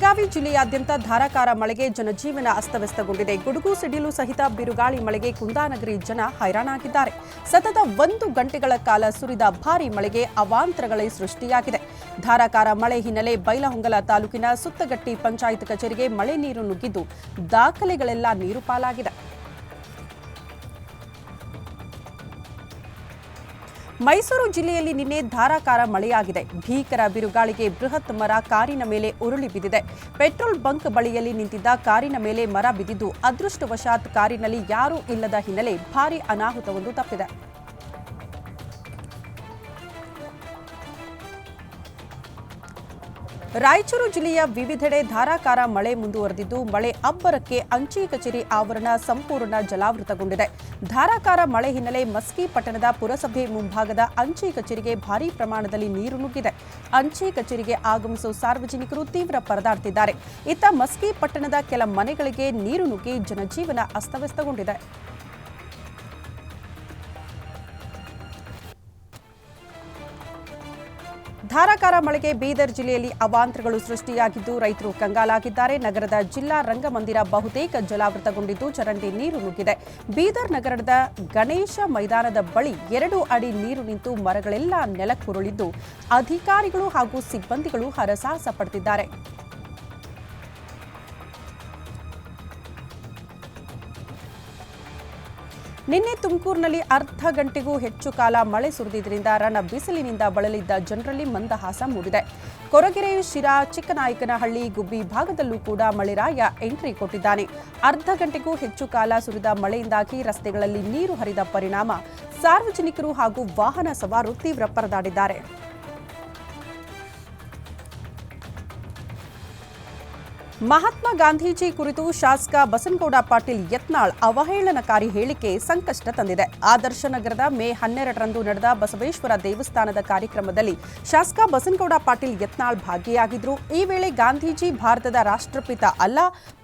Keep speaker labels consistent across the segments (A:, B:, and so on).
A: ಬೆಳಗಾವಿ ಜಿಲ್ಲೆಯಾದ್ಯಂತ ಧಾರಾಕಾರ ಮಳೆಗೆ ಜನಜೀವನ ಅಸ್ತವ್ಯಸ್ತಗೊಂಡಿದೆ. ಗುಡುಗು, ಸಿಡಿಲು ಸಹಿತ ಬಿರುಗಾಳಿ ಮಳೆಗೆ ಕುಂದಾನಗರಿ ಜನ ಹೈರಾಣಾಗಿದ್ದಾರೆ. ಸತತ ಒಂದು ಗಂಟೆಗಳ ಕಾಲ ಸುರಿದ ಭಾರೀ ಮಳೆಗೆ ಅವಾಂತರಗಳೇ ಸೃಷ್ಟಿಯಾಗಿದೆ. ಧಾರಾಕಾರ ಮಳೆ ಹಿನ್ನೆಲೆ ಬೈಲಹೊಂಗಲ ತಾಲೂಕಿನ ಸುತ್ತಗಟ್ಟಿ ಪಂಚಾಯತ್ ಕಚೇರಿಗೆ ಮಳೆ ನೀರು ನುಗ್ಗಿದ್ದು ದಾಖಲೆಗಳೆಲ್ಲ ನೀರು ಪಾಲಾಗಿದೆ. ಮೈಸೂರು ಜಿಲ್ಲೆಯಲ್ಲಿ ನಿನ್ನೆ ಧಾರಾಕಾರ ಮಳೆಯಾಗಿದೆ. ಭೀಕರ ಬಿರುಗಾಳಿಗೆ ಬೃಹತ್ ಮರ ಕಾರಿನ ಮೇಲೆ ಉರುಳಿ ಬಿದ್ದಿದೆ. ಪೆಟ್ರೋಲ್ ಬಂಕ್ ಬಳಿಯಲ್ಲಿ ನಿಂತಿದ್ದ ಕಾರಿನ ಮೇಲೆ ಮರ ಬಿದ್ದಿದ್ದು, ಅದೃಷ್ಟವಶಾತ್ ಕಾರಿನಲ್ಲಿ ಯಾರೂ ಇಲ್ಲದ ಹಿನ್ನೆಲೆ ಭಾರೀ ಅನಾಹುತವೊಂದು ತಪ್ಪಿದೆ. ರಾಯಚೂರು ಜಿಲ್ಲೆಯ ವಿವಿಧೆಡೆ ಧಾರಾಕಾರ ಮಳೆ ಮುಂದುವರೆದಿದ್ದು, ಮಳೆ ಅಬ್ಬರಕ್ಕೆ ಅಂಚೆ ಕಚೇರಿ ಆವರಣ ಸಂಪೂರ್ಣ ಜಲಾವೃತಗೊಂಡಿದೆ. ಧಾರಾಕಾರ ಮಳೆ ಹಿನ್ನೆಲೆ ಮಸ್ಕಿ ಪಟ್ಟಣದ ಪುರಸಭೆ ಮುಂಭಾಗದ ಅಂಚೆ ಕಚೇರಿಗೆ ಭಾರೀ ಪ್ರಮಾಣದಲ್ಲಿ ನೀರು ನುಗ್ಗಿದೆ. ಅಂಚೆ ಕಚೇರಿಗೆ ಆಗಮಿಸುವ ಸಾರ್ವಜನಿಕರು ತೀವ್ರ ಪರದಾಡ್ತಿದ್ದಾರೆ. ಇತ್ತ ಮಸ್ಕಿ ಪಟ್ಟಣದ ಕೆಲ ಮನೆಗಳಿಗೆ ನೀರು ನುಗ್ಗಿ ಜನಜೀವನ ಅಸ್ತವ್ಯಸ್ತಗೊಂಡಿದೆ. ಧಾರಾಕಾರ ಮಳೆಗೆ ಬೀದರ್ ಜಿಲ್ಲೆಯಲ್ಲಿ ಅವಾಂತರಗಳು ಸೃಷ್ಟಿಯಾಗಿದ್ದು, ರೈತರು ಕಂಗಾಲಾಗಿದ್ದಾರೆ. ನಗರದ ಜಿಲ್ಲಾ ರಂಗಮಂದಿರ ಬಹುತೇಕ ಜಲಾವೃತಗೊಂಡಿದ್ದು, ಚರಂಡಿ ನೀರು ನುಗ್ಗಿದೆ. ಬೀದರ್ ನಗರದ ಗಣೇಶ ಮೈದಾನದ ಬಳಿ ಎರಡು ಅಡಿ ನೀರು ನಿಂತು ಮರಗಳೆಲ್ಲ ನೆಲಕ್ಕುರುಳಿದ್ದು, ಅಧಿಕಾರಿಗಳು ಹಾಗೂ ಸಿಬ್ಬಂದಿಗಳು ಹರಸಾಹಸ ಪಡೆದಿದ್ದಾರೆ ನಿನ್ನೆ ತುಮಕೂರಿನಲ್ಲಿ ಅರ್ಧ ಗಂಟೆಗೂ ಹೆಚ್ಚು ಕಾಲ ಮಳೆ ಸುರಿದಿದ್ದರಿಂದ ರಣ ಬಿಸಿಲಿನಿಂದ ಬಳಲಿದ್ದ ಜನರಲ್ಲಿ ಮಂದಹಾಸ ಮೂಡಿದೆ. ಕೊರಗೆರೆ ಶಿರಾ ಚಿಕ್ಕನಾಯಕನಹಳ್ಳಿ ಗುಬ್ಬಿ ಭಾಗದಲ್ಲೂ ಕೂಡ ಮಳೆರಾಯ ಎಂಟ್ರಿ ಕೊಟ್ಟಿದ್ದಾನೆ. ಅರ್ಧ ಗಂಟೆಗೂ ಹೆಚ್ಚು ಕಾಲ ಸುರಿದ ಮಳೆಯಿಂದಾಗಿ ರಸ್ತೆಗಳಲ್ಲಿ ನೀರು ಹರಿದ ಪರಿಣಾಮ ಸಾರ್ವಜನಿಕರು ಹಾಗೂ ವಾಹನ ಸವಾರು ತೀವ್ರ ಪರದಾಡಿದ್ದಾರೆ. ಮಹಾತ್ಮ ಗಾಂಧೀಜಿ ಕುರಿತು ಶಾಸಕ ಬಸನಗೌಡ ಪಾಟೀಲ್ ಯತ್ನಾಳ್ ಅವಹೇಳನಕಾರಿ ಹೇಳಿಕೆ ಸಂಕಷ್ಟ ತಂದಿದೆ. ಆದರ್ಶ ನಗರದ ಮೇ ಹನ್ನೆರಡರಂದು ನಡೆದ ಬಸವೇಶ್ವರ ದೇವಸ್ಥಾನದ ಕಾರ್ಯಕ್ರಮದಲ್ಲಿ ಶಾಸಕ ಬಸನಗೌಡ ಪಾಟೀಲ್ ಯತ್ನಾಳ್ ಭಾಗಿಯಾಗಿದ್ರು. ಈ ವೇಳೆ ಗಾಂಧೀಜಿ ಭಾರತದ ರಾಷ್ಟ್ರಪಿತ ಅಲ್ಲ,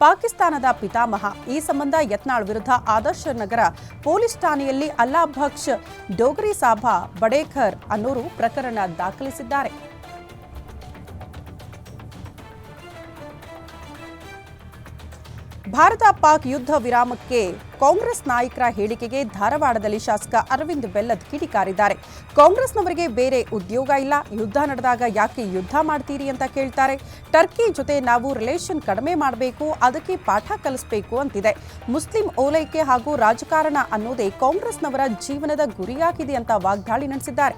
A: ಪಾಕಿಸ್ತಾನದ ಪಿತಾಮಹ. ಈ ಸಂಬಂಧ ಯತ್ನಾಳ್ ವಿರುದ್ಧ ಆದರ್ಶ ನಗರ ಪೊಲೀಸ್ ಠಾಣೆಯಲ್ಲಿ ಅಲ್ಲಾಭಕ್ಷ್ ಡೋಗ್ರಿ ಸಾಬಾ ಬಡೇಖರ್ ಅನ್ನೋರು ಪ್ರಕರಣ ದಾಖಲಿಸಿದ್ದಾರೆ. ಭಾರತ ಪಾಕ್ ಯುದ್ಧ ವಿರಾಮಕ್ಕೆ ಕಾಂಗ್ರೆಸ್ ನಾಯಕರ ಹೇಳಿಕೆಗೆ ಧಾರವಾಡದಲ್ಲಿ ಶಾಸಕ ಅರವಿಂದ್ ಬೆಲ್ಲದ್ ಕಿಡಿಕಾರಿದ್ದಾರೆ. ಕಾಂಗ್ರೆಸ್ನವರಿಗೆ ಬೇರೆ ಉದ್ಯೋಗ ಇಲ್ಲ. ಯುದ್ಧ ನಡೆದಾಗ ಯಾಕೆ ಯುದ್ಧ ಮಾಡ್ತೀರಿ ಅಂತ ಕೇಳ್ತಾರೆ. ಟರ್ಕಿ ಜೊತೆ ನಾವು ರಿಲೇಷನ್ ಕಡಿಮೆ ಮಾಡಬೇಕು, ಅದಕ್ಕೆ ಪಾಠ ಕಲಿಸಬೇಕು ಅಂತಿದೆ. ಮುಸ್ಲಿಂ ಓಲೈಕೆ ಹಾಗೂ ರಾಜಕಾರಣ ಅನ್ನೋದೇ ಕಾಂಗ್ರೆಸ್ನವರ ಜೀವನದ ಗುರಿಯಾಗಿದೆ ಅಂತ ವಾಗ್ದಾಳಿ ನಡೆಸಿದ್ದಾರೆ.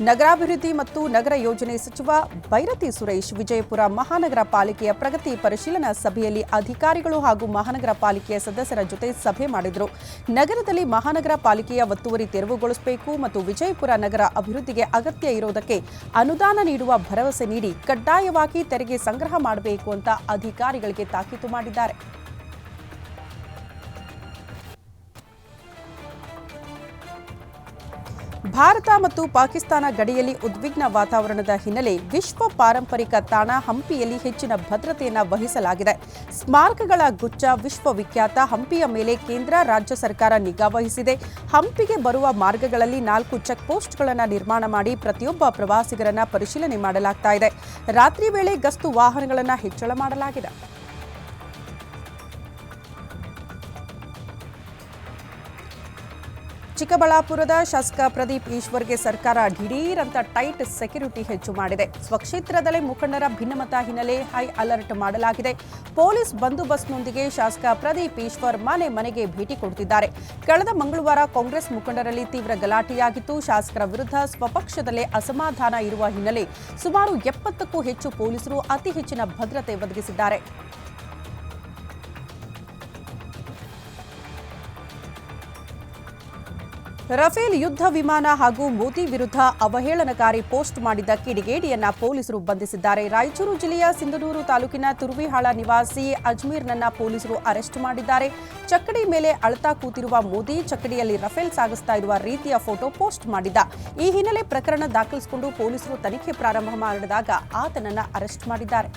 A: ನಗರಾಭಿವೃದ್ಧಿ ಮತ್ತು ನಗರ ಯೋಜನೆ ಸಚಿವ ಭೈರತಿ ಸುರೇಶ್ ವಿಜಯಪುರ ಮಹಾನಗರ ಪಾಲಿಕೆಯ ಪ್ರಗತಿ ಪರಿಶೀಲನಾ ಸಭೆಯಲ್ಲಿ ಅಧಿಕಾರಿಗಳು ಹಾಗೂ ಮಹಾನಗರ ಪಾಲಿಕೆಯ ಸದಸ್ಯರ ಜೊತೆ ಸಭೆ ಮಾಡಿದರು. ನಗರದಲ್ಲಿ ಮಹಾನಗರ ಪಾಲಿಕೆಯ ಒತ್ತುವರಿ ತೆರವುಗೊಳಿಸಬೇಕು ಮತ್ತು ವಿಜಯಪುರ ನಗರ ಅಭಿವೃದ್ಧಿಗೆ ಅಗತ್ಯ ಇರುವುದಕ್ಕೆ ಅನುದಾನ ನೀಡುವ ಭರವಸೆ ನೀಡಿ ಕಡ್ಡಾಯವಾಗಿ ತೆರಿಗೆ ಸಂಗ್ರಹ ಮಾಡಬೇಕು ಅಂತ ಅಧಿಕಾರಿಗಳಿಗೆ ತಾಕೀತು ಮಾಡಿದ್ದಾರೆ. ಭಾರತ ಮತ್ತು ಪಾಕಿಸ್ತಾನ ಗಡಿಯಲ್ಲಿ ಉದ್ವಿಗ್ನ ವಾತಾವರಣದ ಹಿನ್ನೆಲೆ ವಿಶ್ವ ಪಾರಂಪರಿಕ ತಾಣ ಹಂಪಿಯಲ್ಲಿ ಹೆಚ್ಚಿನ ಭದ್ರತೆಯನ್ನು ವಹಿಸಲಾಗಿದೆ. ಸ್ಮಾರಕಗಳ ಗುಚ್ಚ ವಿಶ್ವವಿಖ್ಯಾತ ಹಂಪಿಯ ಮೇಲೆ ಕೇಂದ್ರ ರಾಜ್ಯ ಸರ್ಕಾರ ನಿಗಾ ವಹಿಸಿದೆ. ಹಂಪಿಗೆ ಬರುವ ಮಾರ್ಗಗಳಲ್ಲಿ ನಾಲ್ಕು ಚೆಕ್ ಪೋಸ್ಟ್ಗಳನ್ನು ನಿರ್ಮಾಣ ಮಾಡಿ ಪ್ರತಿಯೊಬ್ಬ ಪ್ರವಾಸಿಗರನ್ನ ಪರಿಶೀಲನೆ ಮಾಡಲಾಗ್ತಾ ರಾತ್ರಿ ವೇಳೆ ಗಸ್ತು ವಾಹನಗಳನ್ನು ಹೆಚ್ಚಳ ಮಾಡಲಾಗಿದೆ. ಚಿಕ್ಕಬಳ್ಳಾಪುರದ ಶಾಸಕ ಪ್ರದೀಪ್ ಈಶ್ವರ್ಗೆ ಸರ್ಕಾರ ದಿಢೀರ್ ಅಂತ ಟೈಟ್ ಸೆಕ್ಯೂರಿಟಿ ಹೆಚ್ಚು ಮಾಡಿದೆ. ಸ್ವಕ್ಷೇತ್ರದಲ್ಲೇ ಮುಖಂಡರ ಭಿನ್ನಮತ ಹಿನ್ನೆಲೆ ಹೈ ಅಲರ್ಟ್ ಮಾಡಲಾಗಿದೆ. ಪೊಲೀಸ್ ಬಂದೋಬಸ್ತ್ನೊಂದಿಗೆ ಶಾಸಕ ಪ್ರದೀಪ್ ಈಶ್ವರ್ ಮನೆ ಮನೆಗೆ ಭೇಟಿ ಕೊಡುತ್ತಿದ್ದಾರೆ. ಕಳೆದ ಮಂಗಳವಾರ ಕಾಂಗ್ರೆಸ್ ಮುಖಂಡರಲ್ಲಿ ತೀವ್ರ ಗಲಾಟೆಯಾಗಿತ್ತು. ಶಾಸಕರ ವಿರುದ್ಧ ಸ್ವಪಕ್ಷದಲ್ಲೇ ಅಸಮಾಧಾನ ಇರುವ ಹಿನ್ನೆಲೆ ಸುಮಾರು ಎಪ್ಪತ್ತಕ್ಕೂ ಹೆಚ್ಚು ಪೊಲೀಸರು ಅತಿ ಹೆಚ್ಚಿನ ಭದ್ರತೆ ಒದಗಿಸಿದ್ದಾರೆ. ರಫೇಲ್ ಯುದ್ಧ ವಿಮಾನ ಹಾಗೂ ಮೋದಿ ವಿರುದ್ಧ ಅವಹೇಳನಕಾರಿ ಪೋಸ್ಟ್ ಮಾಡಿದ ಕಿಡಿಗೇಡಿಯನ್ನ ಪೊಲೀಸರು ಬಂಧಿಸಿದ್ದಾರೆ. ರಾಯಚೂರು ಜಿಲ್ಲೆಯ ಸಿಂಧನೂರು ತಾಲೂಕಿನ ತುರುವಿಹಾಳ ನಿವಾಸಿ ಅಜ್ಮೀರ್ನನ್ನ ಪೊಲೀಸರು ಅರೆಸ್ಟ್ ಮಾಡಿದ್ದಾರೆ. ಚಕ್ಕಡಿ ಮೇಲೆ ಅಳತಾ ಕೂತಿರುವ ಮೋದಿ ಚಕ್ಕಡಿಯಲ್ಲಿ ರಫೇಲ್ ಸಾಗಿಸ್ತಾ ಇರುವ ರೀತಿಯ ಫೋಟೋ ಪೋಸ್ಟ್ ಮಾಡಿದ್ದ. ಈ ಹಿನ್ನೆಲೆ ಪ್ರಕರಣ ದಾಖಲಿಸಿಕೊಂಡು ಪೊಲೀಸರು ತನಿಖೆ ಪ್ರಾರಂಭ ಮಾಡಿದಾಗ ಆತನನ್ನ ಅರೆಸ್ಟ್ ಮಾಡಿದ್ದಾರೆ.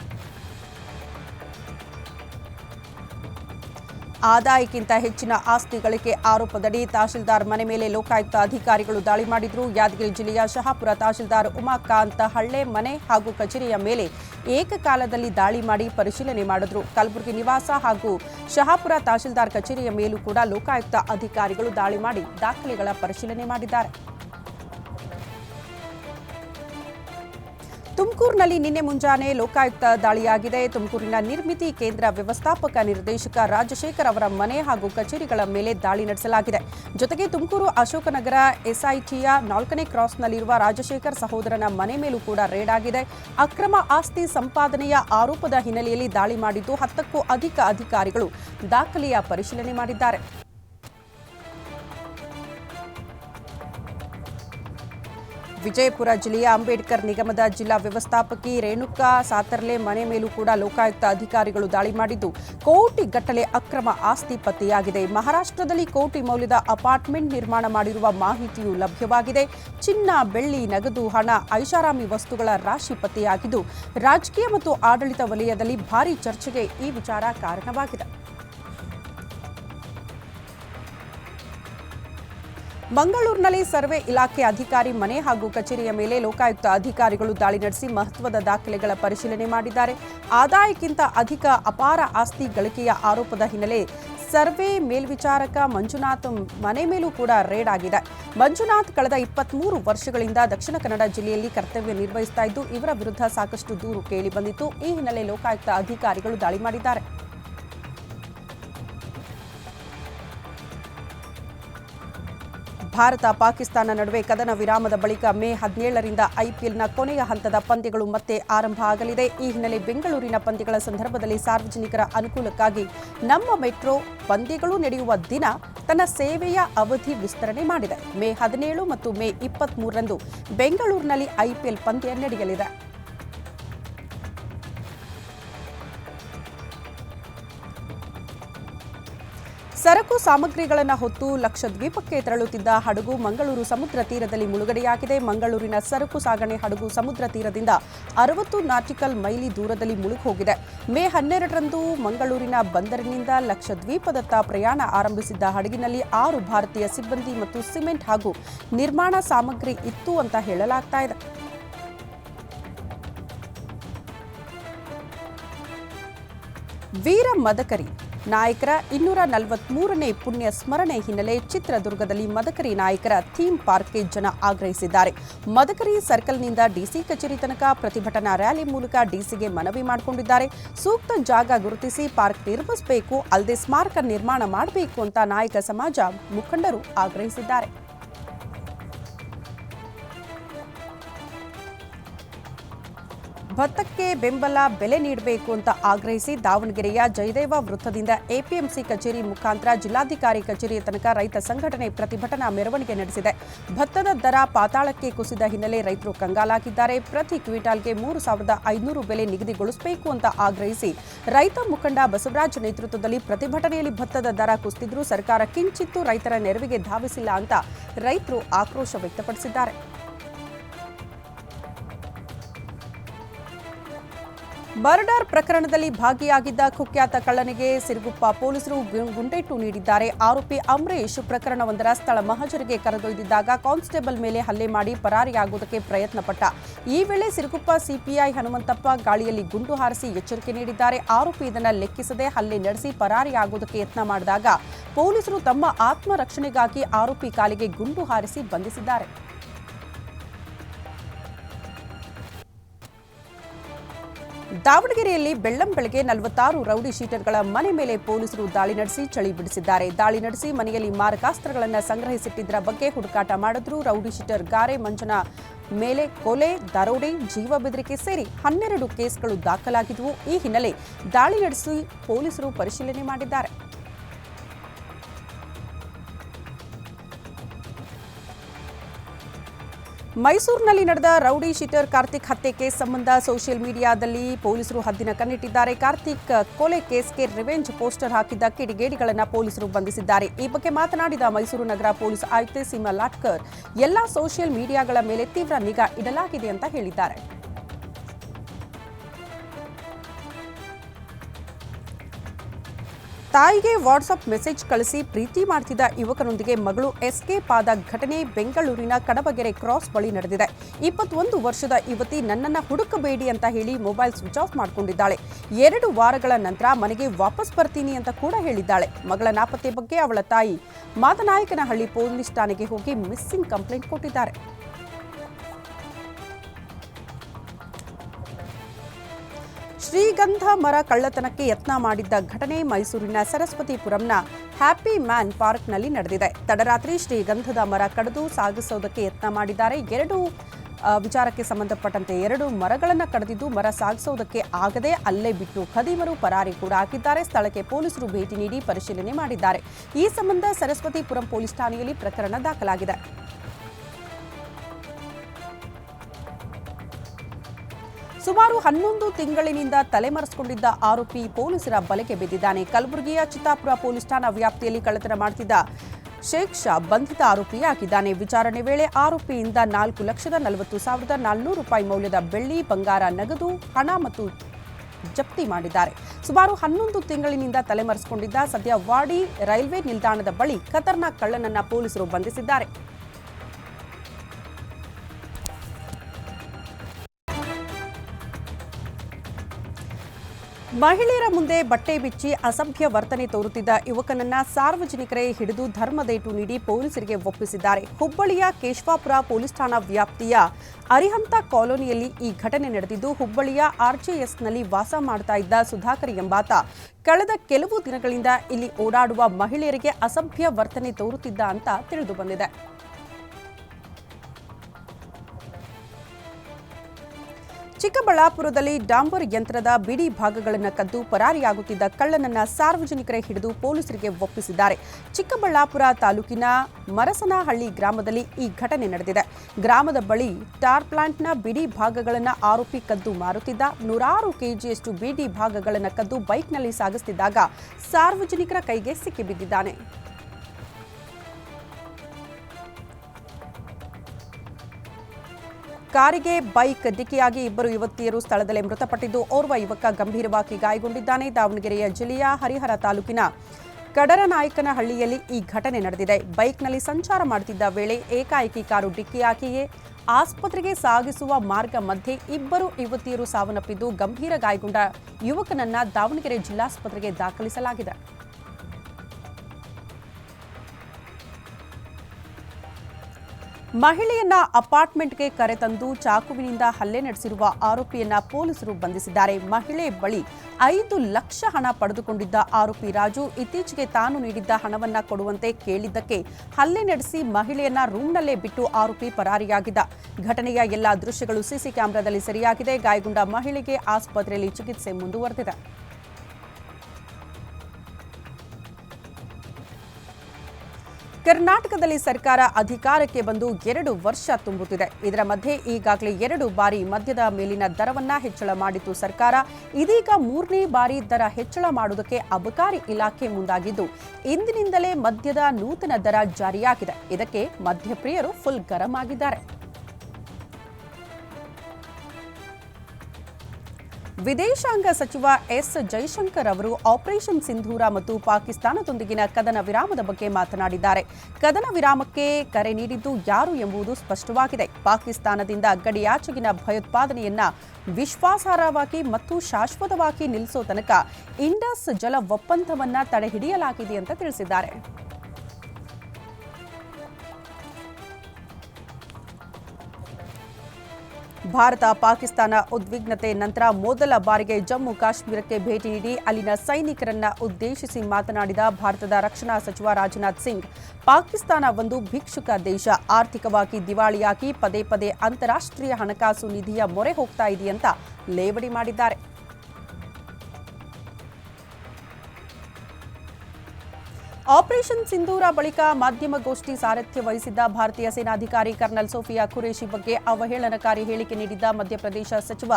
A: ಆದಾಯಕ್ಕಿಂತ ಹೆಚ್ಚಿನ ಆಸ್ತಿ ಗಳಿಕೆ ಆರೋಪದಡಿ ತಹಶೀಲ್ದಾರ್ ಮನೆ ಮೇಲೆ ಲೋಕಾಯುಕ್ತ ಅಧಿಕಾರಿಗಳು ದಾಳಿ ಮಾಡಿದ್ರು. ಯಾದಗಿರಿ ಜಿಲ್ಲೆಯ ಶಹಾಪುರ ತಹಶೀಲ್ದಾರ್ ಉಮಾಕಾಂತ ಹಳ್ಳೆ ಮನೆ ಹಾಗೂ ಕಚೇರಿಯ ಮೇಲೆ ಏಕಕಾಲದಲ್ಲಿ ದಾಳಿ ಮಾಡಿ ಪರಿಶೀಲನೆ ಮಾಡಿದ್ರು. ಕಲಬುರಗಿ ನಿವಾಸ ಹಾಗೂ ಶಹಾಪುರ ತಹಶೀಲ್ದಾರ್ ಕಚೇರಿಯ ಮೇಲೂ ಕೂಡ ಲೋಕಾಯುಕ್ತ ಅಧಿಕಾರಿಗಳು ದಾಳಿ ಮಾಡಿ ದಾಖಲೆಗಳ ಪರಿಶೀಲನೆ ಮಾಡಿದ್ದಾರೆ. ತುಮಕೂರಿನಲ್ಲಿ ನಿನ್ನೆ ಮುಂಜಾನೆ ಲೋಕಾಯುಕ್ತ ದಾಳಿಯಾಗಿದೆ. ತುಮಕೂರಿನ ನಿರ್ಮಿತಿ ಕೇಂದ್ರ ವ್ಯವಸ್ಥಾಪಕ ನಿರ್ದೇಶಕ ರಾಜಶೇಖರ್ ಅವರ ಮನೆ ಹಾಗೂ ಕಚೇರಿಗಳ ಮೇಲೆ ದಾಳಿ ನಡೆಸಲಾಗಿದೆ. ಜೊತೆಗೆ ತುಮಕೂರು ಅಶೋಕನಗರ ಎಸ್ಐಟಿಯ ನಾಲ್ಕನೇ ಕ್ರಾಸ್ನಲ್ಲಿರುವ ರಾಜಶೇಖರ್ ಸಹೋದರನ ಮನೆ ಮೇಲೂ ಕೂಡ ರೇಡ್ ಆಗಿದೆ. ಅಕ್ರಮ ಆಸ್ತಿ ಸಂಪಾದನೆಯ ಆರೋಪದ ಹಿನ್ನೆಲೆಯಲ್ಲಿ ದಾಳಿ ಮಾಡಿದ್ದು ಹತ್ತಕ್ಕೂ ಅಧಿಕ ಅಧಿಕಾರಿಗಳು ದಾಖಲೆಯ ಪರಿಶೀಲನೆ ಮಾಡಿದ್ದಾರೆ. ವಿಜಯಪುರ ಜಿಲ್ಲೆಯ ಅಂಬೇಡ್ಕರ್ ನಿಗಮದ ಜಿಲ್ಲಾ ವ್ಯವಸ್ಥಾಪಕಿ ರೇಣುಕಾ ಸಾತರ್ಲೆ ಮನೆ ಮೇಲೂ ಕೂಡ ಲೋಕಾಯುಕ್ತ ಅಧಿಕಾರಿಗಳು ದಾಳಿ ಮಾಡಿದ್ದು, ಕೋಟಿ ಗಟ್ಟಲೆ ಅಕ್ರಮ ಆಸ್ತಿ ಪತ್ತೆಯಾಗಿದೆ. ಮಹಾರಾಷ್ಟ್ರದಲ್ಲಿ ಕೋಟಿ ಮೌಲ್ಯದ ಅಪಾರ್ಟ್ಮೆಂಟ್ ನಿರ್ಮಾಣ ಮಾಡಿರುವ ಮಾಹಿತಿಯು ಲಭ್ಯವಾಗಿದೆ. ಚಿನ್ನ, ಬೆಳ್ಳಿ, ನಗದು, ಹಣ, ಐಷಾರಾಮಿ ವಸ್ತುಗಳ ರಾಶಿ ಪತ್ತೆಯಾಗಿದ್ದು, ರಾಜಕೀಯ ಮತ್ತು ಆಡಳಿತ ವಲಯದಲ್ಲಿ ಭಾರೀ ಚರ್ಚೆಗೆ ಈ ವಿಚಾರ ಕಾರಣವಾಗಿದೆ. ಮಂಗಳೂರಿನಲ್ಲಿ ಸರ್ವೆ ಇಲಾಖೆ ಅಧಿಕಾರಿ ಮನೆ ಹಾಗೂ ಕಚೇರಿಯ ಮೇಲೆ ಲೋಕಾಯುಕ್ತ ಅಧಿಕಾರಿಗಳು ದಾಳಿ ನಡೆಸಿ ಮಹತ್ವದ ದಾಖಲೆಗಳ ಪರಿಶೀಲನೆ ಮಾಡಿದ್ದಾರೆ. ಆದಾಯಕ್ಕಿಂತ ಅಧಿಕ ಅಪಾರ ಆಸ್ತಿ ಗಳಿಕೆಯ ಆರೋಪದ ಹಿನ್ನೆಲೆ ಸರ್ವೆ ಮೇಲ್ವಿಚಾರಕ ಮಂಜುನಾಥ್ ಮನೆ ಮೇಲೂ ಕೂಡ ರೇಡ್ ಆಗಿದೆ. ಮಂಜುನಾಥ್ ಕಳೆದ ಇಪ್ಪತ್ಮೂರು ವರ್ಷಗಳಿಂದ ದಕ್ಷಿಣ ಕನ್ನಡ ಜಿಲ್ಲೆಯಲ್ಲಿ ಕರ್ತವ್ಯ ನಿರ್ವಹಿಸ್ತಾ ಇದ್ದು, ಇವರ ವಿರುದ್ಧ ಸಾಕಷ್ಟು ದೂರು ಕೇಳಿ ಬಂದಿತ್ತು. ಈ ಹಿನ್ನೆಲೆ ಲೋಕಾಯುಕ್ತ ಅಧಿಕಾರಿಗಳು ದಾಳಿ ಮಾಡಿದ್ದಾರೆ. ಭಾರತ ಪಾಕಿಸ್ತಾನ ನಡುವೆ ಕದನ ವಿರಾಮದ ಬಳಿಕ ಮೇ ಹದಿನೇಳರಿಂದ ಐಪಿಎಲ್ನ ಕೊನೆಯ ಹಂತದ ಪಂದ್ಯಗಳು ಮತ್ತೆ ಆರಂಭ ಆಗಲಿದೆ. ಈ ಹಿನ್ನೆಲೆ ಬೆಂಗಳೂರಿನ ಪಂದ್ಯಗಳ ಸಂದರ್ಭದಲ್ಲಿ ಸಾರ್ವಜನಿಕರ ಅನುಕೂಲಕ್ಕಾಗಿ ನಮ್ಮ ಮೆಟ್ರೋ ಪಂದ್ಯಗಳು ನಡೆಯುವ ದಿನ ತನ್ನ ಸೇವೆಯ ಅವಧಿ ವಿಸ್ತರಣೆ ಮಾಡಿದೆ. ಮೇ ಹದಿನೇಳು ಮತ್ತು ಮೇ ಇಪ್ಪತ್ಮೂರರಂದು ಬೆಂಗಳೂರಿನಲ್ಲಿ ಐಪಿಎಲ್ ಪಂದ್ಯ ನಡೆಯಲಿದೆ. ಸರಕು ಸಾಮಗ್ರಿಗಳನ್ನು ಹೊತ್ತು ಲಕ್ಷದ್ವೀಪಕ್ಕೆ ತೆರಳುತ್ತಿದ್ದ ಹಡಗು ಮಂಗಳೂರು ಸಮುದ್ರ ತೀರದಲ್ಲಿ ಮುಳುಗಡೆಯಾಗಿದೆ. ಮಂಗಳೂರಿನ ಸರಕು ಸಾಗಣೆ ಹಡಗು ಸಮುದ್ರ ತೀರದಿಂದ ಅರವತ್ತು ನಾಟಿಕಲ್ ಮೈಲಿ ದೂರದಲ್ಲಿ ಮುಳುಗಿ ಹೋಗಿದೆ ಮೇ ಹನ್ನೆರಡರಂದು ಮಂಗಳೂರಿನ ಬಂದರಿನಿಂದ ಲಕ್ಷದ್ವೀಪದತ್ತ ಪ್ರಯಾಣ ಆರಂಭಿಸಿದ್ದ ಹಡಗಿನಲ್ಲಿ ಆರು ಭಾರತೀಯ ಸಿಬ್ಬಂದಿ ಮತ್ತು ಸಿಮೆಂಟ್ ಹಾಗೂ ನಿರ್ಮಾಣ ಸಾಮಗ್ರಿ ಇತ್ತು ಅಂತ ಹೇಳಲಾಗ್ತಾ ಇದೆ. ವೀರ ಮದಕರಿ ನಾಯಕರ ಇನ್ನೂರ ನಲವತ್ಮೂರನೇ ಪುಣ್ಯ ಸ್ಮರಣೆ ಹಿನ್ನೆಲೆ ಚಿತ್ರದುರ್ಗದಲ್ಲಿ ಮದಕರಿ ನಾಯಕರ ಥೀಮ್ ಪಾರ್ಕ್ಗೆ ಜನ ಆಗ್ರಹಿಸಿದ್ದಾರೆ. ಮದಕರಿ ಸರ್ಕಲ್ನಿಂದ ಡಿಸಿ ಕಚೇರಿ ತನಕ ಪ್ರತಿಭಟನಾ ರ್ಯಾಲಿ ಮೂಲಕ ಡಿಸಿಗೆ ಮನವಿ ಮಾಡಿಕೊಂಡಿದ್ದಾರೆ. ಸೂಕ್ತ ಜಾಗ ಗುರುತಿಸಿ ಪಾರ್ಕ್ ನಿರ್ಮಿಸಬೇಕು, ಅಲ್ಲದೆ ಸ್ಮಾರಕ ನಿರ್ಮಾಣ ಮಾಡಬೇಕು ಅಂತ ನಾಯಕ ಸಮಾಜ ಮುಖಂಡರು ಆಗ್ರಹಿಸಿದ್ದಾರೆ. ಭತ್ತಕ್ಕೆ ಬೆಂಬಲ ಬೆಲೆ ನೀಡಬೇಕು ಅಂತ ಆಗ್ರಹಿಸಿ ದಾವಣಗೆರೆಯ ಜಯದೇವ ವೃತ್ತದಿಂದ ಎಪಿಎಂಸಿ ಕಚೇರಿ ಮುಖಾಂತರ ಜಿಲ್ಲಾಧಿಕಾರಿ ಕಚೇರಿಯ ತನಕ ರೈತ ಸಂಘಟನೆ ಪ್ರತಿಭಟನಾ ಮೆರವಣಿಗೆ ನಡೆಸಿದೆ. ಭತ್ತದ ದರ ಪಾತಾಳಕ್ಕೆ ಕುಸಿದ ಹಿನ್ನೆಲೆ ರೈತರು ಕಂಗಾಲಾಗಿದ್ದಾರೆ. ಪ್ರತಿ ಕ್ವಿಂಟಾಲ್ಗೆ ಮೂರು ಸಾವಿರದ ಐನೂರು ಬೆಲೆ ನಿಗದಿಗೊಳಿಸಬೇಕು ಅಂತ ಆಗ್ರಹಿಸಿ ರೈತ ಮುಖಂಡ ಬಸವರಾಜ್ ನೇತೃತ್ವದಲ್ಲಿ ಪ್ರತಿಭಟನೆಯಲ್ಲಿ ಭತ್ತದ ದರ ಕುಸಿದಿದ್ರೂ ಸರ್ಕಾರ ಕಿಂಚಿತ್ತೂ ರೈತರ ನೆರವಿಗೆ ಧಾವಿಸಿಲ್ಲ ಅಂತ ರೈತರು ಆಕ್ರೋಶ ವ್ಯಕ್ತಪಡಿಸಿದ್ದಾರೆ. ಮರ್ಡರ್ ಪ್ರಕರಣದಲ್ಲಿ ಭಾಗಿಯಾಗಿದ್ದ ಕುಖ್ಯಾತ ಕಳ್ಳನಿಗೆ ಸಿರುಗುಪ್ಪ ಪೊಲೀಸರು ಗುಂಡೇಟು ನೀಡಿದ್ದಾರೆ. ಆರೋಪಿ ಅಮರೇಶ್ ಪ್ರಕರಣವೊಂದರ ಸ್ಥಳ ಮಹಜರಿಗೆ ಕರೆದೊಯ್ದಿದ್ದಾಗ ಕಾನ್ಸ್ಟೇಬಲ್ ಮೇಲೆ ಹಲ್ಲೆ ಮಾಡಿ ಪರಾರಿಯಾಗುವುದಕ್ಕೆ ಪ್ರಯತ್ನಪಟ್ಟ. ಈ ವೇಳೆ ಸಿರುಗುಪ್ಪ ಸಿಪಿಐ ಹನುಮಂತಪ್ಪ ಗಾಳಿಯಲ್ಲಿ ಗುಂಡು ಹಾರಿಸಿ ಎಚ್ಚರಿಕೆ ನೀಡಿದ್ದಾರೆ. ಆರೋಪಿ ಇದನ್ನು ಲೆಕ್ಕಿಸದೆ ಹಲ್ಲೆ ನಡೆಸಿ ಪರಾರಿಯಾಗುವುದಕ್ಕೆ ಯತ್ನ ಮಾಡಿದಾಗ ಪೊಲೀಸರು ತಮ್ಮ ಆತ್ಮರಕ್ಷಣೆಗಾಗಿ ಆರೋಪಿ ಕಾಲಿಗೆ ಗುಂಡು ಹಾರಿಸಿ ಬಂಧಿಸಿದ್ದಾರೆ. ದಾವಣಗೆರೆಯಲ್ಲಿ ಬೆಳ್ಳಂ ಬೆಳಗ್ಗೆ ನಲವತ್ತಾರು ರೌಡಿ ಶೀಟರ್ಗಳ ಮನೆ ಮೇಲೆ ಪೊಲೀಸರು ದಾಳಿ ನಡೆಸಿ ಚಳಿ ಬಿಡಿಸಿದ್ದಾರೆ. ದಾಳಿ ನಡೆಸಿ ಮನೆಯಲ್ಲಿ ಮಾರಕಾಸ್ತ್ರಗಳನ್ನು ಸಂಗ್ರಹಿಸಿಟ್ಟಿದ್ದರ ಬಗ್ಗೆ ಹುಡುಕಾಟ ಮಾಡಿದ್ರು ರೌಡಿ ಶೀಟರ್ ಗಾರೆ ಮಂಜನ. ಮೇಲೆ ಕೊಲೆ, ದರೋಡೆ, ಜೀವ ಬೆದರಿಕೆ ಸೇರಿ ಹನ್ನೆರಡು ಕೇಸ್ಗಳು ದಾಖಲಾಗಿದ್ದವು ಈ ಹಿನ್ನೆಲೆ ದಾಳಿ ನಡೆಸಿ ಪೊಲೀಸರು ಪರಿಶೀಲನೆ ಮಾಡಿದ್ದಾರೆ. ಮೈಸೂರಿನಲ್ಲಿ ನಡೆದ ರೌಡಿ ಶೀಟರ್ ಕಾರ್ತಿಕ್ ಹತ್ಯೆ ಕೇಸ್ ಸಂಬಂಧ ಸೋಷಿಯಲ್ ಮೀಡಿಯಾದಲ್ಲಿ ಪೊಲೀಸರು ಹದ್ದಿನ ಕಣ್ಣಿಟ್ಟಿದ್ದಾರೆ. ಕಾರ್ತಿಕ್ ಕೊಲೆ ಕೇಸ್ಗೆ ರಿವೆಂಜ್ ಪೋಸ್ಟರ್ ಹಾಕಿದ್ದ ಕಿಡಿಗೇಡಿಗಳನ್ನು ಪೊಲೀಸರು ಬಂಧಿಸಿದ್ದಾರೆ. ಈ ಬಗ್ಗೆ ಮಾತನಾಡಿದ ಮೈಸೂರು ನಗರ ಪೊಲೀಸ್ ಆಯುಕ್ತೆ ಸೀಮಾ ಲಾಟ್ಕರ್, ಎಲ್ಲಾ ಸೋಷಿಯಲ್ ಮೀಡಿಯಾಗಳ ಮೇಲೆ ತೀವ್ರ ನಿಗಾ ಇಡಲಾಗಿದೆ ಅಂತ ಹೇಳಿದ್ದಾರೆ. ತಾಯಿಗೆ ವಾಟ್ಸಪ್ ಮೆಸೇಜ್ ಕಳಿಸಿ ಪ್ರೀತಿ ಮಾಡ್ತಿದ್ದ ಯುವಕನೊಂದಿಗೆ ಮಗಳು ಎಸ್ಕೇಪ್ ಆದ ಘಟನೆ ಬೆಂಗಳೂರಿನ ಕಡಬಗೆರೆ ಕ್ರಾಸ್ ಬಳಿ ನಡೆದಿದೆ. ಇಪ್ಪತ್ತೊಂದು ವರ್ಷದ ಯುವತಿ ನನ್ನನ್ನು ಹುಡುಕಬೇಡಿ ಅಂತ ಹೇಳಿ ಮೊಬೈಲ್ ಸ್ವಿಚ್ ಆಫ್ ಮಾಡಿಕೊಂಡಿದ್ದಾಳೆ. ಎರಡು ವಾರಗಳ ನಂತರ ಮನೆಗೆ ವಾಪಸ್ ಬರ್ತೀನಿ ಅಂತ ಕೂಡ ಹೇಳಿದ್ದಾಳೆ. ಮಗಳ ನಾಪತ್ತೆ ಬಗ್ಗೆ ಅವಳ ತಾಯಿ ಮಾದನಾಯಕನಹಳ್ಳಿ ಪೊಲೀಸ್ ಠಾಣೆಗೆ ಹೋಗಿ ಮಿಸ್ಸಿಂಗ್ ಕಂಪ್ಲೇಂಟ್ ಕೊಟ್ಟಿದ್ದಾರೆ. ಶ್ರೀಗಂಧ ಮರ ಕಳ್ಳತನಕ್ಕೆ ಯತ್ನ ಮಾಡಿದ್ದ ಘಟನೆ ಮೈಸೂರಿನ ಸರಸ್ವತಿಪುರಂನ ಹ್ಯಾಪಿ ಮ್ಯಾನ್ ಪಾರ್ಕ್ನಲ್ಲಿ ನಡೆದಿದೆ. ತಡರಾತ್ರಿ ಶ್ರೀಗಂಧದ ಮರ ಕಡಿದು ಸಾಗಿಸೋದಕ್ಕೆ ಯತ್ನ ಮಾಡಿದ್ದಾರೆ. ಎರಡು ವಿಚಾರಕ್ಕೆ ಸಂಬಂಧಪಟ್ಟಂತೆ ಎರಡು ಮರಗಳನ್ನು ಕಡಿದಿದ್ದು ಮರ ಸಾಗಿಸೋದಕ್ಕೆ ಆಗದೆ ಅಲ್ಲೇ ಬಿಟ್ಟು ಖದೀಮರು ಪರಾರಿ ಕೂಡ ಹಾಕಿದ್ದಾರೆ. ಸ್ಥಳಕ್ಕೆ ಪೊಲೀಸರು ಭೇಟಿ ನೀಡಿ ಪರಿಶೀಲನೆ ಮಾಡಿದ್ದಾರೆ. ಈ ಸಂಬಂಧ ಸರಸ್ವತಿಪುರಂ ಪೊಲೀಸ್ ಠಾಣೆಯಲ್ಲಿ ಪ್ರಕರಣ ದಾಖಲಾಗಿದೆ. ಸುಮಾರು ಹನ್ನೊಂದು ತಿಂಗಳಿನಿಂದ ತಲೆಮರೆಸಿಕೊಂಡಿದ್ದ ಆರೋಪಿ ಪೊಲೀಸರ ಬಲೆಗೆ ಬಿದ್ದಿದ್ದಾನೆ. ಕಲಬುರಗಿಯ ಚಿತ್ತಾಪುರ ಪೊಲೀಸ್ ಠಾಣಾ ವ್ಯಾಪ್ತಿಯಲ್ಲಿ ಕಳ್ಳತನ ಮಾಡುತ್ತಿದ್ದ ಶೇಖ್ ಶಾ ಬಂಧಿತ ಆರೋಪಿಯಾಗಿದ್ದಾನೆ ವಿಚಾರಣೆ ವೇಳೆ ಆರೋಪಿಯಿಂದ ನಾಲ್ಕು ಲಕ್ಷದ ನಲವತ್ತು ಸಾವಿರದ ನಾಲ್ನೂರು ರೂಪಾಯಿ ಮೌಲ್ಯದ ಬೆಳ್ಳಿ, ಬಂಗಾರ, ನಗದು, ಹಣ ಮತ್ತು ಜಪ್ತಿ ಮಾಡಿದ್ದಾರೆ. ಸುಮಾರು ಹನ್ನೊಂದು ತಿಂಗಳಿನಿಂದ ತಲೆಮರೆಸಿಕೊಂಡಿದ್ದ ಸದ್ಯ ವಾಡಿ ರೈಲ್ವೆ ನಿಲ್ದಾಣದ ಬಳಿ ಖತರ್ನಾಕ್ ಕಳ್ಳನನ್ನ ಪೊಲೀಸರು ಬಂಧಿಸಿದ್ದಾರೆ. ಮಹಿಳೆಯರ ಮುಂದೆ ಬಟ್ಟೆ ಬಿಚ್ಚಿ ಅಸಭ್ಯ ವರ್ತನೆ ತೋರುತ್ತಿದ್ದ ಯುವಕನನ್ನ ಸಾರ್ವಜನಿಕರೇ ಹಿಡಿದು ಧರ್ಮದೇಟು ನೀಡಿ ಪೊಲೀಸರಿಗೆ ಒಪ್ಪಿಸಿದ್ದಾರೆ. ಹುಬ್ಬಳ್ಳಿಯ ಕೇಶವಾಪುರ ಪೊಲೀಸ್ ಠಾಣಾ ವ್ಯಾಪ್ತಿಯ ಅರಿಹಂತ ಕಾಲೋನಿಯಲ್ಲಿ ಈ ಘಟನೆ ನಡೆದಿದ್ದು, ಹುಬ್ಬಳ್ಳಿಯ ಆರ್ಜೆಎಸ್ನಲ್ಲಿ ವಾಸ ಮಾಡ್ತಾ ಇದ್ದ ಸುಧಾಕರ್ ಎಂಬಾತ ಕಳೆದ ಕೆಲವು ದಿನಗಳಿಂದ ಇಲ್ಲಿ ಓಡಾಡುವ ಮಹಿಳೆಯರಿಗೆ ಅಸಭ್ಯ ವರ್ತನೆ ತೋರುತ್ತಿದ್ದ ಅಂತ ತಿಳಿದು ಬಂದಿದೆ. ಚಿಕ್ಕಬಳ್ಳಾಪುರದಲ್ಲಿ ಡಾಂಬರ್ ಯಂತ್ರದ ಬಿಡಿ ಭಾಗಗಳನ್ನು ಕದ್ದು ಪರಾರಿಯಾಗುತ್ತಿದ್ದ ಕಳ್ಳನನ್ನ ಸಾರ್ವಜನಿಕರೇ ಹಿಡಿದು ಪೊಲೀಸರಿಗೆ ಒಪ್ಪಿಸಿದ್ದಾರೆ. ಚಿಕ್ಕಬಳ್ಳಾಪುರ ತಾಲೂಕಿನ ಮರಸನಹಳ್ಳಿ ಗ್ರಾಮದಲ್ಲಿ ಈ ಘಟನೆ ನಡೆದಿದೆ. ಗ್ರಾಮದ ಬಳಿ ಟಾರ್ ಪ್ಲಾಂಟ್ನ ಬಿಡಿ ಭಾಗಗಳನ್ನು ಆರೋಪಿ ಕದ್ದು ಮಾರುತ್ತಿದ್ದ. ನೂರಾರು ಕೆಜಿಯಷ್ಟು ಬಿಡಿ ಭಾಗಗಳನ್ನು ಕದ್ದು ಬೈಕ್ನಲ್ಲಿ ಸಾಗಿಸುತ್ತಿದ್ದಾಗ ಸಾರ್ವಜನಿಕರ ಕೈಗೆ ಸಿಕ್ಕಿಬಿದ್ದಿದ್ದಾನೆ. ಕಾರಿಗೆ ಬೈಕ್ ಡಿಕ್ಕಿಯಾಗಿ ಇಬ್ಬರು ಯುವತಿಯರು ಸ್ಥಳದಲ್ಲೇ ಮೃತಪಟ್ಟಿದ್ದು. ಓರ್ವ ಯುವಕ ಗಂಭೀರವಾಗಿ ಗಾಯಗೊಂಡಿದ್ದಾನೆ. ದಾವಣಗೆರೆಯ ಜಿಲ್ಲೆಯ ಹರಿಹರ ತಾಲೂಕಿನ ಕಡರನಾಯಕನಹಳ್ಳಿಯಲ್ಲಿ ಈ ಘಟನೆ ನಡೆದಿದೆ. ಬೈಕ್ನಲ್ಲಿ ಸಂಚಾರ ಮಾಡುತ್ತಿದ್ದ ವೇಳೆ ಏಕಾಏಕಿ ಕಾರು ಡಿಕ್ಕಿಯಾಗಿಯೇ ಆಸ್ಪತ್ರೆಗೆ ಸಾಗಿಸುವ ಮಾರ್ಗ ಮಧ್ಯೆ ಇಬ್ಬರು ಯುವತಿಯರು ಸಾವನ್ನಪ್ಪಿದ್ದು ಗಂಭೀರ ಗಾಯಗೊಂಡ ಯುವಕನನ್ನ ದಾವಣಗೆರೆ ಜಿಲ್ಲಾಸ್ಪತ್ರೆಗೆ ದಾಖಲಿಸಲಾಗಿದೆ. ಮಹಿಳೆಯನ್ನ ಅಪಾರ್ಟ್ಮೆಂಟ್ಗೆ ಕರೆತಂದು ಚಾಕುವಿನಿಂದ ಹಲ್ಲೆ ನಡೆಸಿರುವ ಆರೋಪಿಯನ್ನ ಪೊಲೀಸರು ಬಂಧಿಸಿದ್ದಾರೆ. ಮಹಿಳೆ ಬಳಿ ಐದು ಲಕ್ಷ ಹಣ ಪಡೆದುಕೊಂಡಿದ್ದ ಆರೋಪಿ ರಾಜು ಇತ್ತೀಚೆಗೆ ತಾನು ನೀಡಿದ್ದ ಹಣವನ್ನ ಕೊಡುವಂತೆ ಕೇಳಿದ್ದಕ್ಕೆ ಹಲ್ಲೆ ನಡೆಸಿ ಮಹಿಳೆಯನ್ನ ರೂಮ್ನಲ್ಲೇ ಬಿಟ್ಟು ಆರೋಪಿ ಪರಾರಿಯಾಗಿದ್ದ. ಘಟನೆಯ ಎಲ್ಲಾ ದೃಶ್ಯಗಳು ಸಿಸಿ ಕ್ಯಾಮೆರಾದಲ್ಲಿ ಸೆರೆಯಾಗಿದೆ. ಗಾಯಗೊಂಡ ಮಹಿಳೆಗೆ ಆಸ್ಪತ್ರೆಯಲ್ಲಿ ಚಿಕಿತ್ಸೆ ಮುಂದುವರೆದಿದೆ. ಕರ್ನಾಟಕದಲ್ಲಿ ಸರ್ಕಾರ ಅಧಿಕಾರಕ್ಕೆ ಬಂದು ಎರಡು ವರ್ಷ ತುಂಬುತ್ತಿದೆ. ಇದರ ಮಧ್ಯೆ ಈಗಾಗಲೇ ಎರಡು ಬಾರಿ ಮದ್ಯದ ಮೇಲಿನ ದರವನ್ನ ಹೆಚ್ಚಳ ಮಾಡಿತ್ತು ಸರ್ಕಾರ. ಇದೀಗ ಮೂರನೇ ಬಾರಿ ದರ ಹೆಚ್ಚಳ ಮಾಡುವುದಕ್ಕೆ ಅಬಕಾರಿ ಇಲಾಖೆ ಮುಂದಾಗಿದ್ದು, ಇಂದಿನಿಂದಲೇ ಮದ್ಯದ ನೂತನ ದರ ಜಾರಿಯಾಗಿದೆ. ಇದಕ್ಕೆ ಮದ್ಯಪ್ರಿಯರು ಫುಲ್ ಗರಂ ಆಗಿದ್ದಾರೆ. ವಿದೇಶಾಂಗ ಸಚಿವ ಎಸ್ ಜೈಶಂಕರ್ ಅವರು ಆಪರೇಷನ್ ಸಿಂಧೂರ ಮತ್ತು ಪಾಕಿಸ್ತಾನದೊಂದಿಗಿನ ಕದನ ವಿರಾಮದ ಬಗ್ಗೆ ಮಾತನಾಡಿದ್ದಾರೆ. ಕದನ ವಿರಾಮಕ್ಕೆ ಕರೆ ನೀಡಿದ್ದು ಯಾರು ಎಂಬುದು ಸ್ಪಷ್ಟವಾಗಿದೆ. ಪಾಕಿಸ್ತಾನದಿಂದ ಗಡಿಯಾಚೆಗಿನ ಭಯೋತ್ಪಾದನೆಯನ್ನ ವಿಶ್ವಾಸಾರ್ಹವಾಗಿ ಮತ್ತು ಶಾಶ್ವತವಾಗಿ ನಿಲ್ಲಿಸೋ ತನಕ ಇಂಡಸ್ ಜಲ ಒಪ್ಪಂದವನ್ನ ತಡೆಹಿಡಿಯಲಾಗಿದೆ ಅಂತ ತಿಳಿಸಿದ್ದಾರೆ. ಭಾರತ ಪಾಕಿಸ್ತಾನ ಉದ್ವಿಗ್ನತೆ ನಂತರ ಮೊದಲ ಬಾರಿಗೆ ಜಮ್ಮು ಕಾಶ್ಮೀರಕ್ಕೆ ಭೇಟಿ ನೀಡಿ ಅಲ್ಲಿನ ಸೈನಿಕರನ್ನ ಉದ್ದೇಶಿಸಿ ಮಾತನಾಡಿದ ಭಾರತದ ರಕ್ಷಣಾ ಸಚಿವ ರಾಜನಾಥ್ ಸಿಂಗ್, ಪಾಕಿಸ್ತಾನ ಒಂದು ಭಿಕ್ಷುಕ ದೇಶ. ಆರ್ಥಿಕವಾಗಿ ದಿವಾಳಿಯಾಗಿ ಪದೇ ಪದೇ ಅಂತಾರಾಷ್ಟ್ರೀಯ ಹಣಕಾಸು ನಿಧಿಯ ಮೊರೆ ಹೋಗ್ತಾ ಇದೆಯಂತ ಲೇವಡಿ ಮಾಡಿದ್ದಾರೆ. ಆಪರೇಷನ್ ಸಿಂಧೂರ ಬಳಿಕ ಮಾಧ್ಯಮಗೋಷ್ಠಿ ಸಾರಥ್ಯ ವಹಿಸಿದ್ದ ಭಾರತೀಯ ಸೇನಾಧಿಕಾರಿ ಕರ್ನಲ್ ಸೋಫಿಯಾ ಖುರೇಶಿ ಬಗ್ಗೆ ಅವಹೇಳನಕಾರಿ ಹೇಳಿಕೆ ನೀಡಿದ್ದ ಮಧ್ಯಪ್ರದೇಶ ಸಚಿವ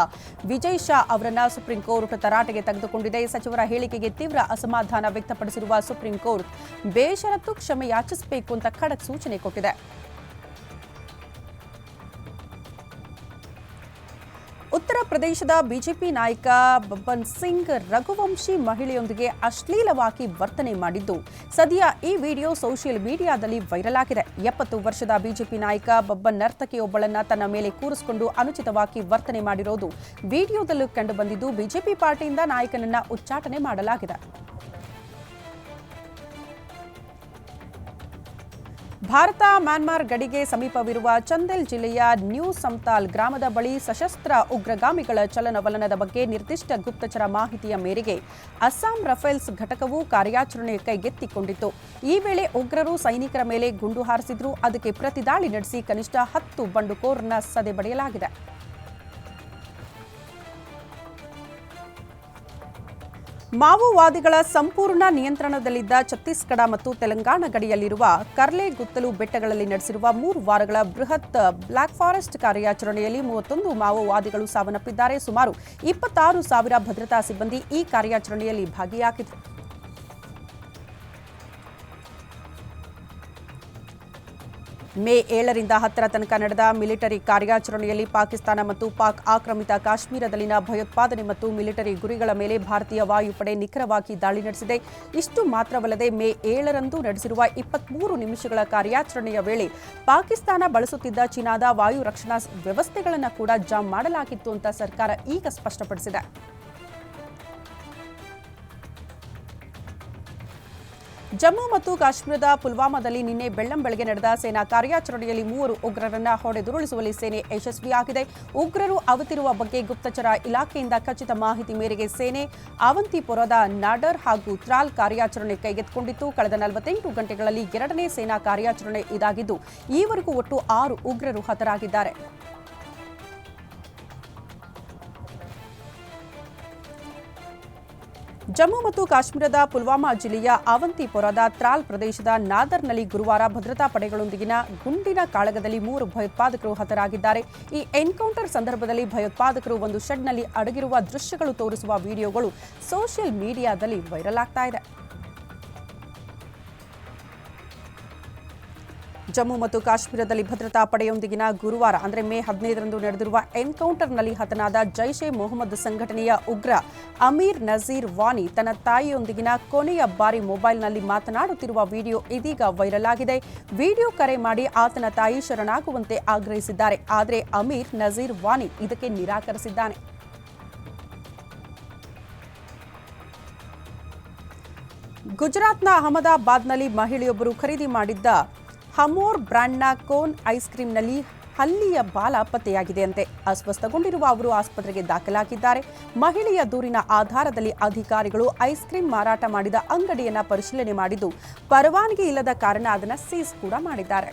A: ವಿಜಯ್ ಶಾ ಅವರನ್ನ ಸುಪ್ರೀಂ ಕೋರ್ಟ್ ತರಾಟೆಗೆ ತೆಗೆದುಕೊಂಡಿದೆ. ಸಚಿವರ ಹೇಳಿಕೆಗೆ ತೀವ್ರ ಅಸಮಾಧಾನ ವ್ಯಕ್ತಪಡಿಸಿರುವ ಸುಪ್ರೀಂ ಕೋರ್ಟ್ ಬೇಷರತ್ತು ಕ್ಷಮೆ ಯಾಚಿಸಬೇಕು ಅಂತ ಖಡಕ್ ಸೂಚನೆ ಕೊಟ್ಟಿದೆ. ಉತ್ತರ ಪ್ರದೇಶದ ಬಿಜೆಪಿ ನಾಯಕ ಬಬ್ಬನ್ ಸಿಂಗ್ ರಘುವಂಶಿ ಮಹಿಳೆಯೊಂದಿಗೆ ಅಶ್ಲೀಲವಾಗಿ ವರ್ತನೆ ಮಾಡಿದ್ದು, ಸದ್ಯ ಈ ವಿಡಿಯೋ ಸೋಷಿಯಲ್ ಮೀಡಿಯಾದಲ್ಲಿ ವೈರಲ್ ಆಗಿದೆ ಎಪ್ಪತ್ತು ವರ್ಷದ ಬಿಜೆಪಿ ನಾಯಕ ಬಬ್ಬನ್ ನರ್ತಕಿಯೊಬ್ಬಳನ್ನ ತನ್ನ ಮೇಲೆ ಕೂರಿಸಿಕೊಂಡು ಅನುಚಿತವಾಗಿ ವರ್ತನೆ ಮಾಡಿರೋದು ವಿಡಿಯೋದಲ್ಲೂ ಕಂಡುಬಂದಿದ್ದು, ಬಿಜೆಪಿ ಪಾರ್ಟಿಯಿಂದ ನಾಯಕನನ್ನ ಉಚ್ಚಾಟನೆ ಮಾಡಲಾಗಿದೆ. ಭಾರತ ಮ್ಯಾನ್ಮಾರ್ ಗಡಿಗೆ ಸಮೀಪವಿರುವ ಚಂದೇಲ್ ಜಿಲ್ಲೆಯ ನ್ಯೂ ಸಂತಾಲ್ ಗ್ರಾಮದ ಬಳಿ ಸಶಸ್ತ್ರ ಉಗ್ರಗಾಮಿಗಳ ಚಲನವಲನದ ಬಗ್ಗೆ ನಿರ್ದಿಷ್ಟ ಗುಪ್ತಚರ ಮಾಹಿತಿಯ ಮೇರೆಗೆ ಅಸ್ಸಾಂ ರಫೇಲ್ಸ್ ಘಟಕವು ಕಾರ್ಯಾಚರಣೆ ಕೈಗೆತ್ತಿಕೊಂಡಿತ್ತು. ಈ ವೇಳೆ ಉಗ್ರರು ಸೈನಿಕರ ಮೇಲೆ ಗುಂಡು ಹಾರಿಸಿದ್ರು. ಅದಕ್ಕೆ ಪ್ರತಿದಾಳಿ ನಡೆಸಿ ಕನಿಷ್ಠ ಹತ್ತು ಬಂಡುಕೋರನ್ನ ಸದೆಬಡಿಯಲಾಗಿದೆ ಮಾವೋವಾದಿಗಳ ಸಂಪೂರ್ಣ ನಿಯಂತ್ರಣದಲ್ಲಿದ್ದ ಛತ್ತೀಸ್ಗಢ ಮತ್ತು ತೆಲಂಗಾಣ ಗಡಿಯಲ್ಲಿರುವ ಕರ್ಲೆ ಗುತ್ತಲು ಬೆಟ್ಟಗಳಲ್ಲಿ ನಡೆಸಿರುವ ಮೂರು ವಾರಗಳ ಬೃಹತ್ ಬ್ಲಾಕ್ ಫಾರೆಸ್ಟ್ ಕಾರ್ಯಾಚರಣೆಯಲ್ಲಿ ಮೂವತ್ತೊಂದು ಮಾವೋವಾದಿಗಳು ಸಾವನ್ನಪ್ಪಿದ್ದಾರೆ. ಸುಮಾರು ಇಪ್ಪತ್ತಾರು ಸಾವಿರ ಭದ್ರತಾ ಸಿಬ್ಬಂದಿ ಈ ಕಾರ್ಯಾಚರಣೆಯಲ್ಲಿ ಭಾಗಿಯಾಗಿದ್ದರು. ಮೇ ಏಳರಿಂದ ಹತ್ತರ ತನಕ ನಡೆದ ಮಿಲಿಟರಿ ಕಾರ್ಯಾಚರಣೆಯಲ್ಲಿ ಪಾಕಿಸ್ತಾನ ಮತ್ತು ಪಾಕ್ ಆಕ್ರಮಿತ ಕಾಶ್ಮೀರದಲ್ಲಿನ ಭಯೋತ್ಪಾದನೆ ಮತ್ತು ಮಿಲಿಟರಿ ಗುರಿಗಳ ಮೇಲೆ ಭಾರತೀಯ ವಾಯುಪಡೆ ನಿಖರವಾಗಿ ದಾಳಿ ನಡೆಸಿದೆ. ಇಷ್ಟು ಮಾತ್ರವಲ್ಲದೆ ಮೇ ಏಳರಂದು ನಡೆಸಿರುವ ಇಪ್ಪತ್ಮೂರು ನಿಮಿಷಗಳ ಕಾರ್ಯಾಚರಣೆಯ ವೇಳೆ ಪಾಕಿಸ್ತಾನ ಬಳಸುತ್ತಿದ್ದ ಚೀನಾದ ವಾಯು ರಕ್ಷಣಾ ವ್ಯವಸ್ಥೆಗಳನ್ನು ಕೂಡ ಜಾಮ್ ಮಾಡಲಾಗಿತ್ತು ಅಂತ ಸರ್ಕಾರ ಈಗ ಸ್ಪಷ್ಟಪಡಿಸಿದೆ. ಜಮ್ಮು ಮತ್ತು ಕಾಶ್ಮೀರದ ಪುಲ್ವಾಮಾದಲ್ಲಿ ನಿನ್ನೆ ಬೆಳ್ಳಂಬೆಳಗ್ಗೆ ನಡೆದ ಸೇನಾ ಕಾರ್ಯಾಚರಣೆಯಲ್ಲಿ ಮೂವರು ಉಗ್ರರನ್ನ ಹೊಡೆದುರುಳಿಸುವಲ್ಲಿ ಸೇನೆ ಯಶಸ್ವಿಯಾಗಿದೆ. ಉಗ್ರರು ಅವತಿರುವ ಬಗ್ಗೆ ಗುಪ್ತಚರ ಇಲಾಖೆಯಿಂದ ಖಚಿತ ಮಾಹಿತಿ ಮೇರೆಗೆ ಸೇನೆ ಅವಂತಿಪುರದ ನಾಡರ್ ಹಾಗೂ ತ್ರಾಲ್ ಕಾರ್ಯಾಚರಣೆ ಕೈಗೆತ್ತಿಕೊಂಡಿತ್ತು. ಕಳೆದ ನಲವತ್ತೆಂಟು ಗಂಟೆಗಳಲ್ಲಿ ಎರಡನೇ ಸೇನಾ ಕಾರ್ಯಾಚರಣೆ ಇದಾಗಿದ್ದು, ಈವರೆಗೂ ಒಟ್ಟು ಆರು ಉಗ್ರರು ಹತರಾಗಿದ್ದಾರೆ. ಜಮ್ಮು ಮತ್ತು ಕಾಶ್ಮೀರದ ಪುಲ್ವಾಮಾ ಜಿಲ್ಲೆಯ ಅವಂತಿಪುರದ ತ್ರಾಲ್ ಪ್ರದೇಶದ ನಾದರ್ನಲ್ಲಿ ಗುರುವಾರ ಭದ್ರತಾ ಪಡೆಗಳೊಂದಿಗಿನ ಗುಂಡಿನ ಕಾಳಗದಲ್ಲಿ ಮೂರು ಭಯೋತ್ಪಾದಕರು ಹತರಾಗಿದ್ದಾರೆ. ಈ ಎನ್ಕೌಂಟರ್ ಸಂದರ್ಭದಲ್ಲಿ ಭಯೋತ್ಪಾದಕರು ಒಂದು ಶೆಡ್ನಲ್ಲಿ ಅಡಗಿರುವ ದೃಶ್ಯಗಳು ತೋರಿಸುವ ವಿಡಿಯೋಗಳು ಸೋಷಿಯಲ್ ಮೀಡಿಯಾದಲ್ಲಿ ವೈರಲ್ ಆಗ್ತಾ ಇದೆ. ಜಮ್ಮು ಮತ್ತು ಕಾಶ್ಮೀರದಲ್ಲಿ ಭದ್ರತಾ ಪಡೆಯೊಂದಿಗಿನ ಗುರುವಾರ, ಅಂದರೆ ಮೇ ಹದಿನೈದರಂದು ನಡೆದಿರುವ ಎನ್ಕೌಂಟರ್ನಲ್ಲಿ ಹತನಾದ ಜೈಷ್ ಎ ಮೊಹಮ್ಮದ್ ಸಂಘಟನೆಯ ಉಗ್ರ ಅಮೀರ್ ನಜೀರ್ ವಾನಿ ತನ್ನ ತಾಯಿಯೊಂದಿಗಿನ ಕೊನೆಯ ಬಾರಿ ಮೊಬೈಲ್ನಲ್ಲಿ ಮಾತನಾಡುತ್ತಿರುವ ವಿಡಿಯೋ ಇದೀಗ ವೈರಲ್ ಆಗಿದೆ. ವಿಡಿಯೋ ಕರೆ ಮಾಡಿ ಆತನ ತಾಯಿ ಶರಣಾಗುವಂತೆ ಆಗ್ರಹಿಸಿದ್ದಾರೆ. ಆದರೆ ಅಮೀರ್ ನಜೀರ್ ವಾನಿ ಇದಕ್ಕೆ ನಿರಾಕರಿಸಿದ್ದಾನೆ. ಗುಜರಾತ್ನ ಅಹಮದಾಬಾದ್ನಲ್ಲಿ ಮಹಿಳೆಯೊಬ್ಬರು ಖರೀದಿ ಮಾಡಿದ್ದ ಹಮೋರ್ ಬ್ರ್ಯಾಂಡ್ನ ಕೋನ್ ಐಸ್ ಕ್ರೀಂನಲ್ಲಿ ಹಲ್ಲಿಯ ಬಾಲ ಪತ್ತೆಯಾಗಿದೆಯಂತೆ. ಅಸ್ವಸ್ಥಗೊಂಡಿರುವ ಅವರು ಆಸ್ಪತ್ರೆಗೆ ದಾಖಲಾಗಿದ್ದಾರೆ. ಮಹಿಳೆಯ ದೂರಿನ ಆಧಾರದಲ್ಲಿ ಅಧಿಕಾರಿಗಳು ಐಸ್ ಕ್ರೀಂ ಮಾರಾಟ ಮಾಡಿದ ಅಂಗಡಿಯನ್ನು ಪರಿಶೀಲನೆ ಮಾಡಿದ್ದು, ಪರವಾನಗಿ ಇಲ್ಲದ ಕಾರಣ ಅದನ್ನು ಸೀಸ್ ಕೂಡ ಮಾಡಿದ್ದಾರೆ.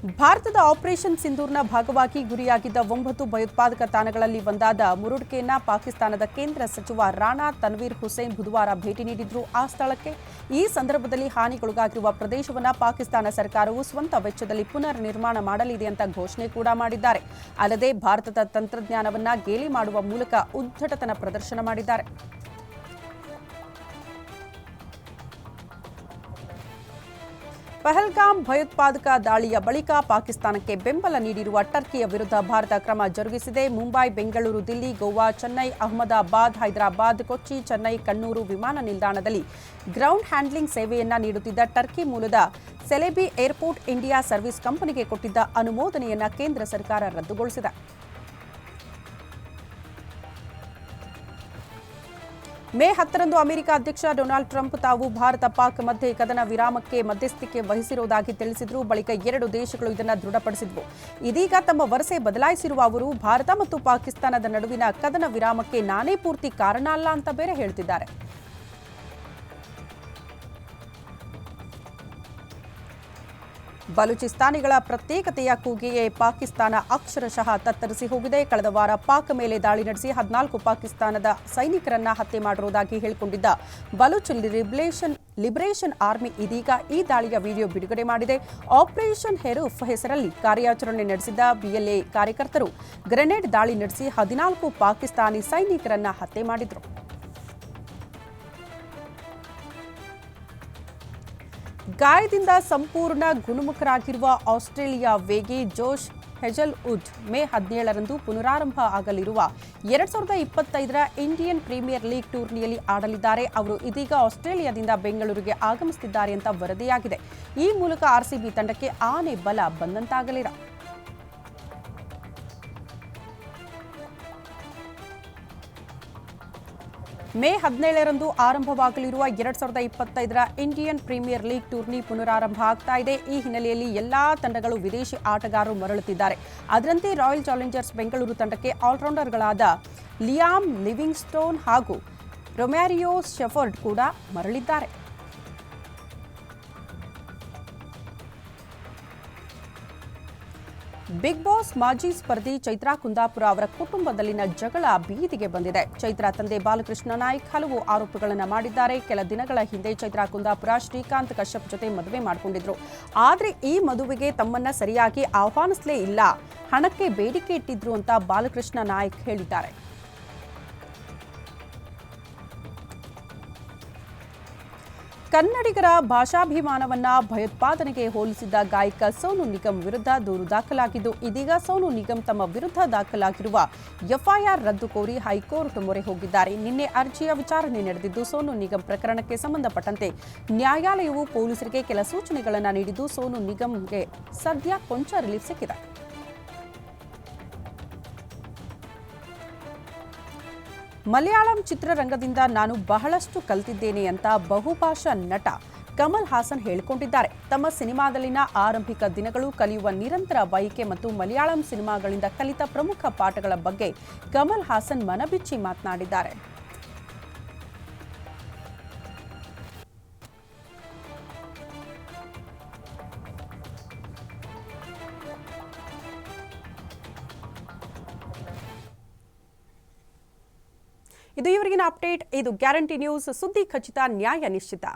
A: ಭಾರತದ ಆಪರೇಷನ್ ಸಿಂಧೂರ್ನ ಭಾಗವಾಗಿ ಗುರಿಯಾಗಿದ್ದ ಒಂಬತ್ತು ಭಯೋತ್ಪಾದಕ ತಾಣಗಳಲ್ಲಿ ಒಂದಾದ ಮುರುಡ್ಕೆಯನ್ನ ಪಾಕಿಸ್ತಾನದ ಕೇಂದ್ರ ಸಚಿವ ರಾಣಾ ತನ್ವೀರ್ ಹುಸೇನ್ ಬುಧವಾರ ಭೇಟಿ ನೀಡಿದ್ರು. ಆ ಸ್ಥಳಕ್ಕೆ ಈ ಸಂದರ್ಭದಲ್ಲಿ ಹಾನಿಗೊಳಗಾಗಿರುವ ಪ್ರದೇಶವನ್ನು ಪಾಕಿಸ್ತಾನ ಸರ್ಕಾರವು ಸ್ವಂತ ವೆಚ್ಚದಲ್ಲಿ ಪುನರ್ ನಿರ್ಮಾಣ ಮಾಡಲಿದೆ ಅಂತ ಘೋಷಣೆ ಕೂಡ ಮಾಡಿದ್ದಾರೆ. ಅಲ್ಲದೆ ಭಾರತದ ತಂತ್ರಜ್ಞಾನವನ್ನ ಗೇಲಿ ಮಾಡುವ ಮೂಲಕ ಉದ್ದಟತನ ಪ್ರದರ್ಶನ ಮಾಡಿದ್ದಾರೆ. ಪಹಲ್ಗಾಮ್ ಭಯೋತ್ಪಾದಕ ದಾಳಿಯ ಬಳಿಕ ಪಾಕಿಸ್ತಾನಕ್ಕೆ ಬೆಂಬಲ ನೀಡಿರುವ ಟರ್ಕಿಯ ವಿರುದ್ಧ ಭಾರತ ಕ್ರಮ ಜರುಗಿಸಿದೆ. ಮುಂಬೈ, ಬೆಂಗಳೂರು, ದಿಲ್ಲಿ, ಗೋವಾ, ಚೆನ್ನೈ, ಅಹಮದಾಬಾದ್, ಹೈದರಾಬಾದ್, ಕೊಚ್ಚಿ, ಚೆನ್ನೈ, ಕಣ್ಣೂರು ವಿಮಾನ ನಿಲ್ದಾಣದಲ್ಲಿ ಗ್ರೌಂಡ್ ಹ್ಯಾಂಡ್ಲಿಂಗ್ ಸೇವೆಯನ್ನ ನೀಡುತ್ತಿದ್ದ ಟರ್ಕಿ ಮೂಲದ ಸೆಲೆಬಿ ಏರ್ಪೋರ್ಟ್ ಇಂಡಿಯಾ ಸರ್ವಿಸ್ ಕಂಪನಿಗೆ ಕೊಟ್ಟಿದ್ದ ಅನುಮೋದನೆಯನ್ನ ಕೇಂದ್ರ ಸರ್ಕಾರ ರದ್ದುಗೊಳಿಸಿದೆ. ಮೇ ಹತ್ತರಂದು ಅಮೆರಿಕ ಅಧ್ಯಕ್ಷ ಡೊನಾಲ್ಡ್ ಟ್ರಂಪ್ ತಾವು ಭಾರತ ಪಾಕ್ ಮಧ್ಯೆ ಕದನ ವಿರಾಮಕ್ಕೆ ಮಧ್ಯಸ್ಥಿಕೆ ವಹಿಸಿರುವುದಾಗಿ ತಿಳಿಸಿದ್ರು, ಬಳಿಕ ಎರಡು ದೇಶಗಳು ಇದನ್ನು ದೃಢಪಡಿಸಿದ್ವು. ಇದೀಗ ತಮ್ಮ ವರಸೆ ಬದಲಾಯಿಸಿರುವ ಅವರು ಭಾರತ ಮತ್ತು ಪಾಕಿಸ್ತಾನದ ನಡುವಿನ ಕದನ ವಿರಾಮಕ್ಕೆ ನಾನೇ ಪೂರ್ತಿ ಕಾರಣ ಅಲ್ಲ ಅಂತ ಬೇರೆ ಹೇಳ್ತಿದ್ದಾರೆ. ಬಲೂಚಿಸ್ತಾನಿಗಳ ಪ್ರತ್ಯೇಕತೆಯ ಕೂಗಿಯೇ ಪಾಕಿಸ್ತಾನ ಅಕ್ಷರಶಃ ತತ್ತರಿಸಿ ಹೋಗಿದೆ. ಕಳೆದ ವಾರ ಪಾಕ್ ಮೇಲೆ ದಾಳಿ ನಡೆಸಿ ಹದಿನಾಲ್ಕು ಪಾಕಿಸ್ತಾನದ ಸೈನಿಕರನ್ನ ಹತ್ಯೆ ಮಾಡಿರುವುದಾಗಿ ಹೇಳಿಕೊಂಡಿದ್ದ ಬಲೂಚ್ ಲಿಬ್ರೇಷನ್, ಲಿಬರೇಷನ್ ಆರ್ಮಿ ಇದೀಗ ಈ ದಾಳಿಯ ವಿಡಿಯೋ ಬಿಡುಗಡೆ ಮಾಡಿದೆ. ಆಪರೇಷನ್ ಹೆರೂಫ್ ಹೆಸರಲ್ಲಿ ಕಾರ್ಯಾಚರಣೆ ನಡೆಸಿದ ಬಿಎಲ್ಎ ಕಾರ್ಯಕರ್ತರು. ಗ್ರೆನೇಡ್ ದಾಳಿ ನಡೆಸಿ ಹದಿನಾಲ್ಕು ಪಾಕಿಸ್ತಾನಿ ಸೈನಿಕರನ್ನ ಹತ್ಯೆ ಮಾಡಿದರು. ಗಾಯದಿಂದ ಸಂಪೂರ್ಣ ಗುಣಮುಖರಾಗಿರುವ ಆಸ್ಟ್ರೇಲಿಯಾ ವೇಗಿ ಜೋಶ್ ಹೆಜಲ್ ಉಡ್ ಮೇ ಹದಿನೇಳರಂದು ಪುನರಾರಂಭ ಆಗಲಿರುವ ಎರಡ್ ಸಾವಿರದ ಇಪ್ಪತ್ತೈದರ ಇಂಡಿಯನ್ ಪ್ರೀಮಿಯರ್ ಲೀಗ್ ಟೂರ್ನಿಯಲ್ಲಿ ಆಡಲಿದ್ದಾರೆ. ಅವರು ಇದೀಗ ಆಸ್ಟ್ರೇಲಿಯಾದಿಂದ ಬೆಂಗಳೂರಿಗೆ ಆಗಮಿಸುತ್ತಿದ್ದಾರೆ ಅಂತ ವರದಿಯಾಗಿದೆ. ಈ ಮೂಲಕ ಆರ್ಸಿಬಿ ತಂಡಕ್ಕೆ ಆನೆ ಬಲ ಬಂದಂತಾಗಲಿರ ಮೇ ಹದಿನೇಳರಂದು ಆರಂಭವಾಗಲಿರುವ ಎರಡ್ ಸಾವಿರದ ಇಪ್ಪತ್ತೈದರ ಇಂಡಿಯನ್ ಪ್ರೀಮಿಯರ್ ಲೀಗ್ ಟೂರ್ನಿ ಪುನರಾರಂಭ ಆಗ್ತಾ ಇದೆ. ಈ ಹಿನ್ನೆಲೆಯಲ್ಲಿ ಎಲ್ಲಾ ತಂಡಗಳು ವಿದೇಶಿ ಆಟಗಾರರು ಮರಳುತ್ತಿದ್ದಾರೆ. ಅದರಂತೆ ರಾಯಲ್ ಚಾಲೆಂಜರ್ಸ್ ಬೆಂಗಳೂರು ತಂಡಕ್ಕೆ ಆಲ್ರೌಂಡರ್ಗಳಾದ ಲಿಯಾಮ್ ಲಿವಿಂಗ್ಸ್ಟೋನ್ ಹಾಗೂ ರೊಮ್ಯಾರಿಯೋ ಶೆಫರ್ಡ್ ಕೂಡ ಮರಳಿದ್ದಾರೆ. ಬಿಗ್ ಬಾಸ್ ಮಾಜಿ ಸ್ಪರ್ಧಿ ಚೈತ್ರಾ ಕುಂದಾಪುರ ಅವರ ಕುಟುಂಬದಲ್ಲಿನ ಜಗಳ ಬೀದಿಗೆ ಬಂದಿದೆ. ಚೈತ್ರಾ ತಂದೆ ಬಾಲಕೃಷ್ಣ ನಾಯ್ಕ್ ಹಲವು ಆರೋಪಗಳನ್ನು ಮಾಡಿದ್ದಾರೆ. ಕೆಲ ದಿನಗಳ ಹಿಂದೆ ಚೈತ್ರಾ ಕುಂದಾಪುರ ಶ್ರೀಕಾಂತ್ ಕಶ್ಯಪ್ ಜೊತೆ ಮದುವೆ ಮಾಡಿಕೊಂಡಿದ್ರು. ಆದರೆ ಈ ಮದುವೆಗೆ ತಮ್ಮನ್ನ ಸರಿಯಾಗಿ ಆಹ್ವಾನಿಸಲೇ ಇಲ್ಲ. ಹಣಕ್ಕೆ ಬೇಡಿಕೆ ಇಟ್ಟಿದ್ರು ಅಂತ ಬಾಲಕೃಷ್ಣ ನಾಯ್ಕ್ ಹೇಳಿದ್ದಾರೆ. ಕನ್ನಡಿಗರ ಭಾಷಾಭಿಮಾನವನ್ನ ಭಯೋತ್ಪಾದನೆಗೆ ಹೋಲಿಸಿದ್ದ ಗಾಯಕ ಸೋನು ನಿಗಮ್ ವಿರುದ್ಧ ದೂರು ದಾಖಲಾಗಿದ್ದು, ಇದೀಗ ಸೋನು ನಿಗಮ್ ತಮ್ಮ ವಿರುದ್ಧ ದಾಖಲಾಗಿರುವ ಎಫ್ಐಆರ್ ರದ್ದು ಕೋರಿ ಹೈಕೋರ್ಟ್ ಮೊರೆ ಹೋಗಿದ್ದಾರೆ. ನಿನ್ನೆ ಅರ್ಜಿಯ ವಿಚಾರಣೆ ನಡೆದಿದ್ದು, ಸೋನು ನಿಗಮ್ ಪ್ರಕರಣಕ್ಕೆ ಸಂಬಂಧಪಟ್ಟಂತೆ ನ್ಯಾಯಾಲಯವು ಪೊಲೀಸರಿಗೆ ಕೆಲ ಸೂಚನೆಗಳನ್ನು ನೀಡಿದ್ದು, ಸೋನು ನಿಗಮ್ಗೆ ಸದ್ಯ ಕೊಂಚ ರಿಲೀಫ್ ಸಿಕ್ಕಿದೆ. ಮಲಯಾಳಂ ಚಿತ್ರರಂಗದಿಂದ ನಾನು ಬಹಳಷ್ಟು ಕಲಿತಿದ್ದೇನೆ ಅಂತ ಬಹುಭಾಷಾ ನಟ ಕಮಲ್ ಹಾಸನ್ ಹೇಳಿಕೊಂಡಿದ್ದಾರೆ. ತಮ್ಮ ಸಿನಿಮಾದಲ್ಲಿನ ಆರಂಭಿಕ ದಿನಗಳು ಕಲಿಯುವ ನಿರಂತರ ಬಯಕೆ ಮತ್ತು ಮಲಯಾಳಂ ಸಿನಿಮಾಗಳಿಂದ ಕಲಿತ ಪ್ರಮುಖ ಪಾಠಗಳ ಬಗ್ಗೆ ಕಮಲ್ ಹಾಸನ್ ಮನಬಿಚ್ಚಿ ಮಾತನಾಡಿದ್ದಾರೆ. ಅಪ್ಡೇಟ್ ಇದು ಗ್ಯಾರಂಟಿ ನ್ಯೂಸ್ ಸುದ್ದಿ ಖಚಿತ ನ್ಯಾಯ ನಿಶ್ಚಿತ.